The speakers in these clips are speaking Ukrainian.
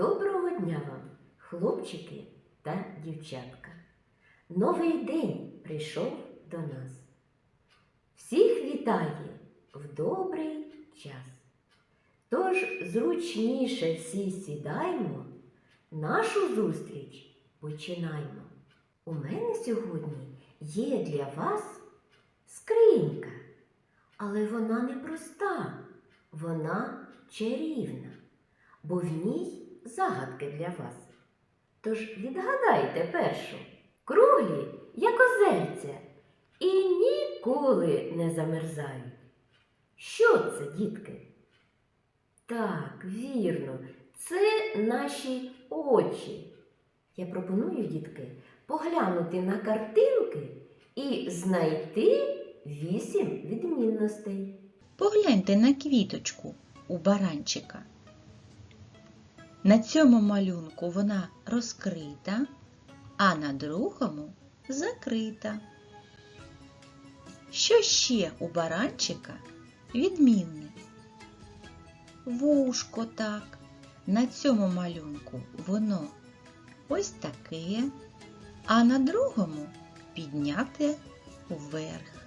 Доброго дня вам, хлопчики та дівчатка. Новий день прийшов до нас. Всіх вітає в добрий час. Тож зручніше всі сідаймо, нашу зустріч починаймо. У мене сьогодні є для вас скринька, але вона не проста, вона чарівна, бо в ній загадки для вас. Тож відгадайте першу, круглі, як озерця, і ніколи не замерзають. Що це, дітки? Так, вірно, це наші очі. Я пропоную, дітки, поглянути на картинки і знайти вісім відмінностей. Погляньте на квіточку у баранчика. На цьому малюнку вона розкрита, а на другому закрита. Що ще у баранчика відмінне? Вушко так. На цьому малюнку воно ось таке, а на другому підняте вверх.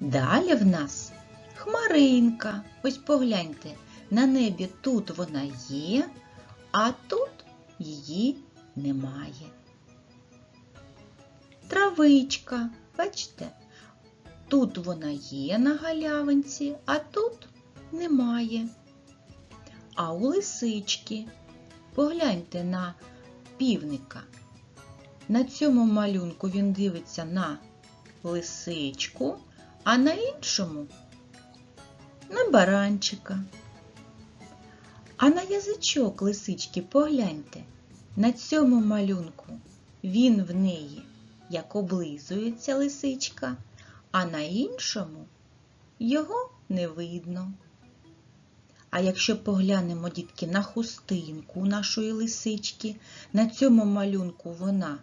Далі в нас хмаринка. Ось погляньте, на небі тут вона є, а тут її немає. Травичка, бачите, тут вона є на галявинці, а тут немає. А у лисички погляньте на півника. На цьому малюнку він дивиться на лисичку, а на іншому на баранчика. А на язичок лисички погляньте. На цьому малюнку він в неї як облизується лисичка, а на іншому його не видно. А якщо поглянемо, дітки, на хустинку нашої лисички, на цьому малюнку вона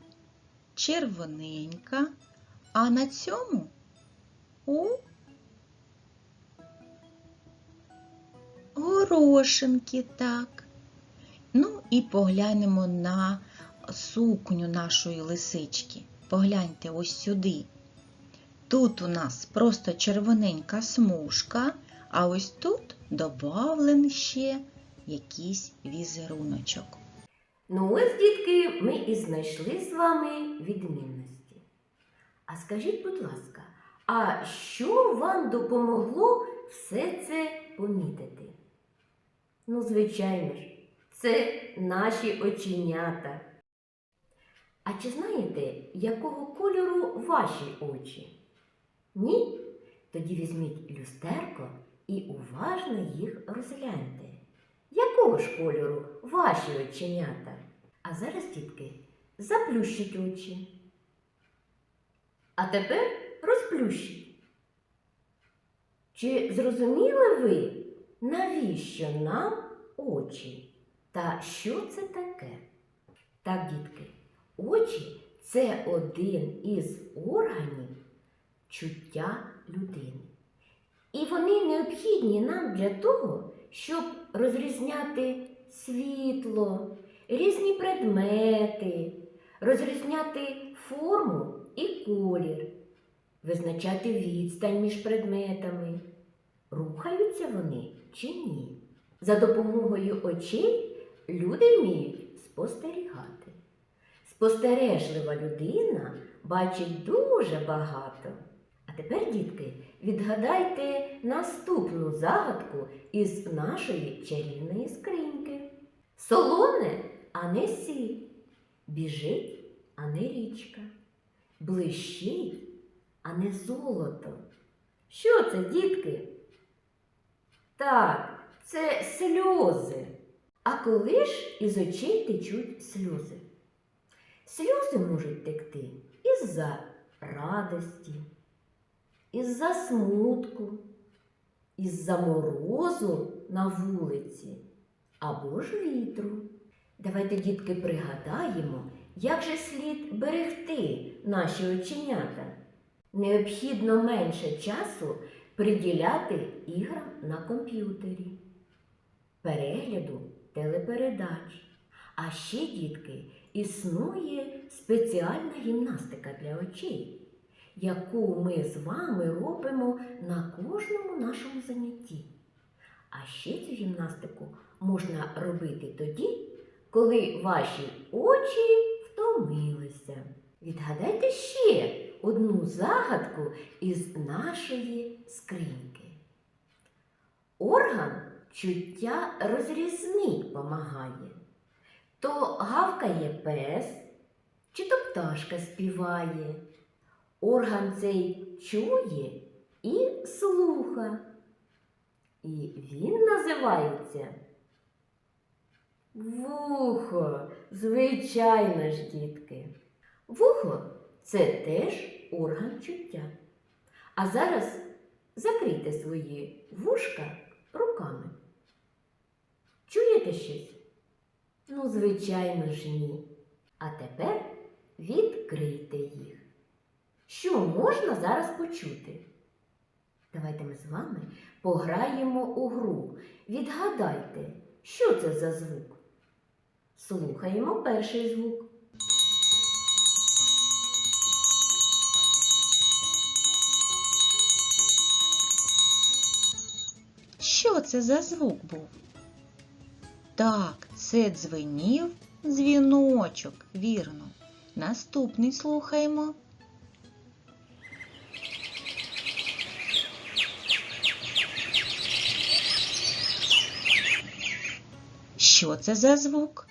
червоненька, а на цьому у горошинки, так. Ну і поглянемо на сукню нашої лисички. Погляньте ось сюди. Тут у нас просто червоненька смужка, а ось тут добавлений ще якийсь візеруночок. Ну ось, дітки, ми і знайшли з вами відмінності. А скажіть, будь ласка, а що вам допомогло все це помітити? Ну, звичайно ж, це наші оченята. А чи знаєте, якого кольору ваші очі? Ні? Тоді візьміть люстерко і уважно їх розгляньте. Якого ж кольору ваші оченята? А зараз, дітки, заплющіть очі. А тепер розплющіть. Чи зрозуміли ви, навіщо нам очі? Та що це таке? Так, дітки, очі це один із органів чуття людини. І вони необхідні нам для того, щоб розрізняти світло, різні предмети, розрізняти форму і колір, визначати відстань між предметами. Рухаються вони чи ні? За допомогою очей люди вміють спостерігати. Спостережлива людина бачить дуже багато. А тепер, дітки, відгадайте наступну загадку із нашої чарівної скриньки. Солоне, а не сіль, біжить, а не річка, блищить, а не золото. Що це, дітки? Так, це сльози. А коли ж із очей течуть сльози? Сльози можуть текти із-за радості, із-за смутку, із-за морозу на вулиці або ж вітру. Давайте, дітки, пригадаємо, як же слід берегти наші оченята. Необхідно менше часу приділяти іграм на комп'ютері, перегляду телепередач. А ще, дітки, існує спеціальна гімнастика для очей, яку ми з вами робимо на кожному нашому занятті. А ще цю гімнастику можна робити тоді, коли ваші очі втомилися. Відгадайте ще одну загадку із нашої скриньки. Орган чуття розрізнить помагає. То гавкає пес, чи то пташка співає. Орган цей чує і слуха. І він називається вухо, звичайно ж, дітки. Вухо це теж орган чуття. А зараз закрийте свої вушка руками. Чуєте щось? Ну, звичайно ж, ні. А тепер відкрийте їх. Що можна зараз почути? Давайте ми з вами пограємо у гру. Відгадайте, що це за звук? Слухаємо перший звук. Це за звук був? Так, це дзвенів дзвіночок, вірно. Наступний слухаємо. Що це за звук?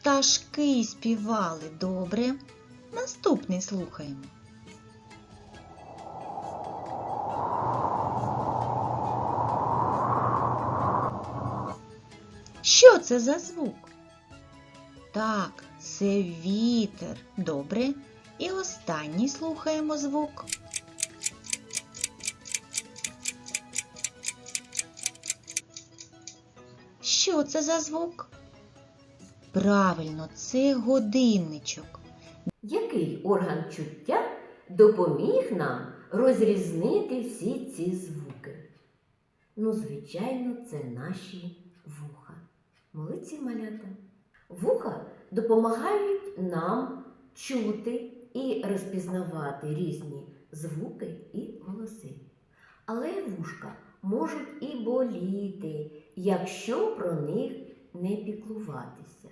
Пташки співали добре. Наступний слухаємо. Це за звук? Так, це вітер. Добре. І останній слухаємо звук. Що це за звук? Правильно, це годинничок. Який орган чуття допоміг нам розрізнити всі ці звуки? Ну, звичайно, це наші вуха. Молодці малята. Вуха допомагають нам чути і розпізнавати різні звуки і голоси. Але вушка можуть і боліти, якщо про них не піклуватися.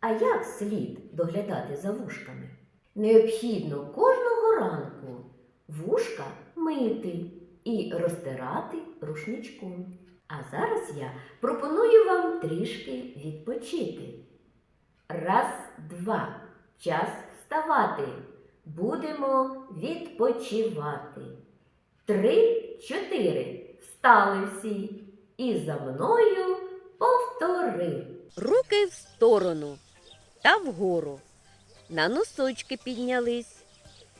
А як слід доглядати за вушками? Необхідно кожного ранку вушка мити і розтирати рушничком. А зараз я пропоную вам трішки відпочити. Раз, два. Час вставати. Будемо відпочивати. Три, чотири. Встали всі. І за мною повтори. Руки в сторону та вгору. На носочки піднялись.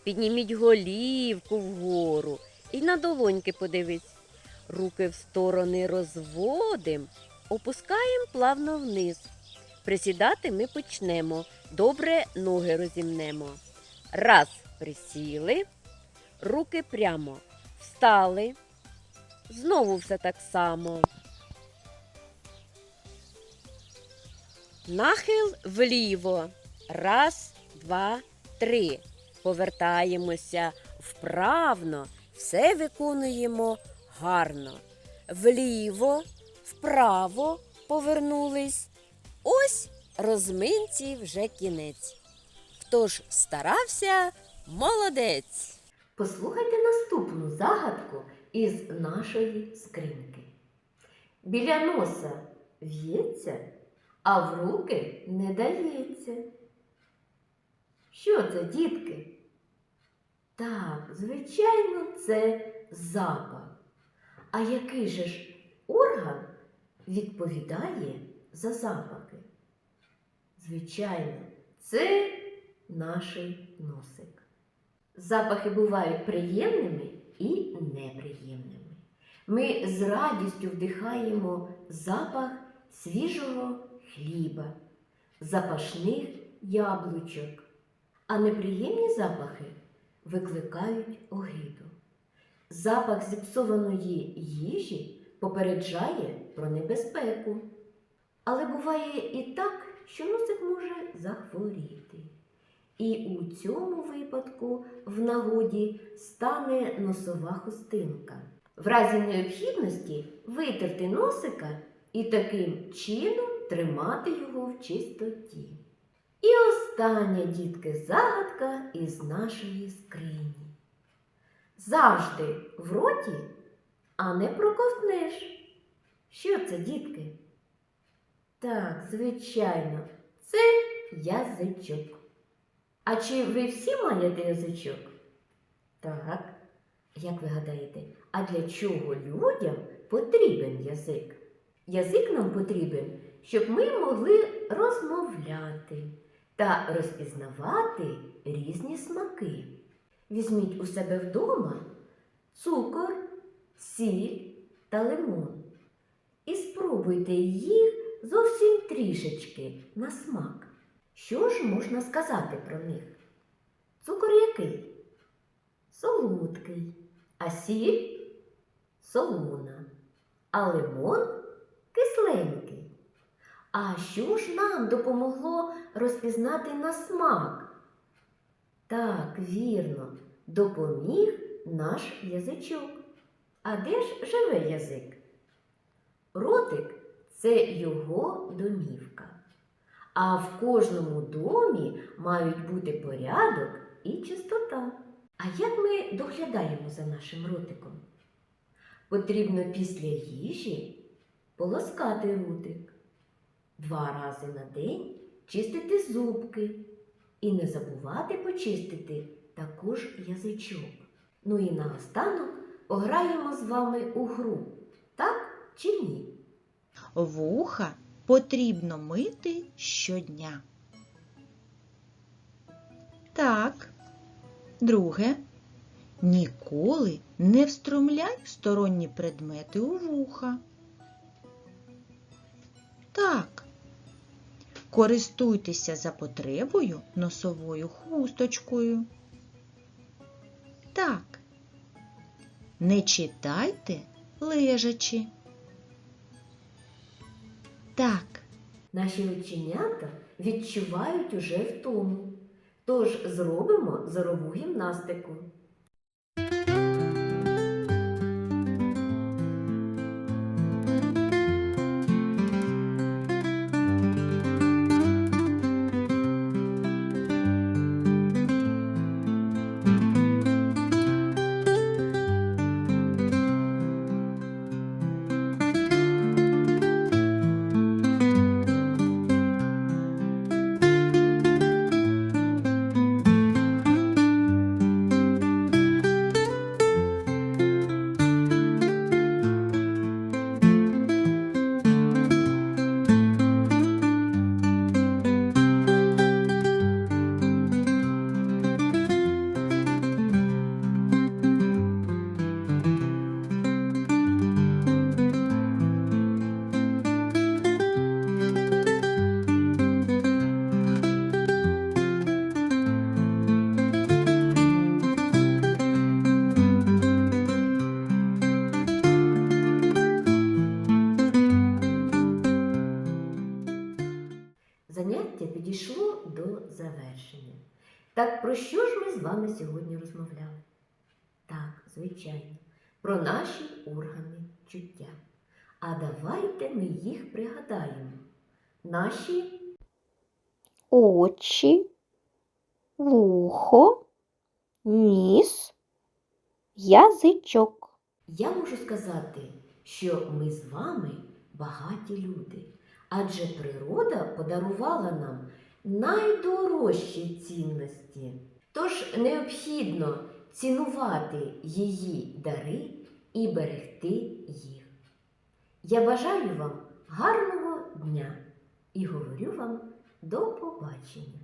Підніміть голівку вгору і на долоньки подивись. Руки в сторони розводим, опускаємо плавно вниз. Присідати ми почнемо. Добре ноги розімнемо. Раз, присіли, руки прямо. Встали. Знову все так само. Нахил вліво. Раз, два, три. Повертаємося вправно. Все виконуємо гарно. Вліво, вправо повернулись. Ось розминці вже кінець. Хто ж старався, молодець. Послухайте наступну загадку із нашої скриньки. Біля носа в'ється, а в руки не дається. Що це, дітки? Так, звичайно, це запах. А який же ж орган відповідає за запахи? Звичайно, це наш носик. Запахи бувають приємними і неприємними. Ми з радістю вдихаємо запах свіжого хліба, запашних яблучок, а неприємні запахи викликають огиду. Запах зіпсованої їжі попереджає про небезпеку. Але буває і так, що носик може захворіти. І у цьому випадку в нагоді стане носова хустинка. В разі необхідності витерти носика і таким чином тримати його в чистоті. І остання, дітки, загадка із нашої скрині. Завжди в роті, а не проковтнеш. Що це, дітки? Так, звичайно, це язичок. А чи ви всі маєте язичок? Так. Як ви гадаєте, а для чого людям потрібен язик? Язик нам потрібен, щоб ми могли розмовляти та розпізнавати різні смаки. Візьміть у себе вдома цукор, сіль та лимон і спробуйте їх зовсім трішечки на смак. Що ж можна сказати про них? Цукор який? Солодкий, а сіль солона, а лимон кисленький. А що ж нам допомогло розпізнати на смак? Так, вірно, допоміг наш язичок. А де ж живе язик? Ротик це його домівка. А в кожному домі мають бути порядок і чистота. А як ми доглядаємо за нашим ротиком? Потрібно після їжі полоскати ротик, два рази на день чистити зубки і не забувати почистити також язичок. Ну і наостанок пограємо з вами у гру, так чи ні? Вуха потрібно мити щодня. Так. Друге. Ніколи не встромляй сторонні предмети у вуха. Так. Користуйтеся за потребою носовою хусточкою. Так. Не читайте лежачи. Так. Наші оченята відчувають уже втому. Тож зробимо зорову гімнастику. Заняття підійшло до завершення. Так про що ж ми з вами сьогодні розмовляли? Так, звичайно, про наші органи чуття. А давайте ми їх пригадаємо. Наші очі, вухо, ніс, язичок. Я можу сказати, що ми з вами багаті люди, адже природа подарувала нам найдорожчі цінності. Тож необхідно цінувати її дари і берегти їх. Я бажаю вам гарного дня і говорю вам до побачення.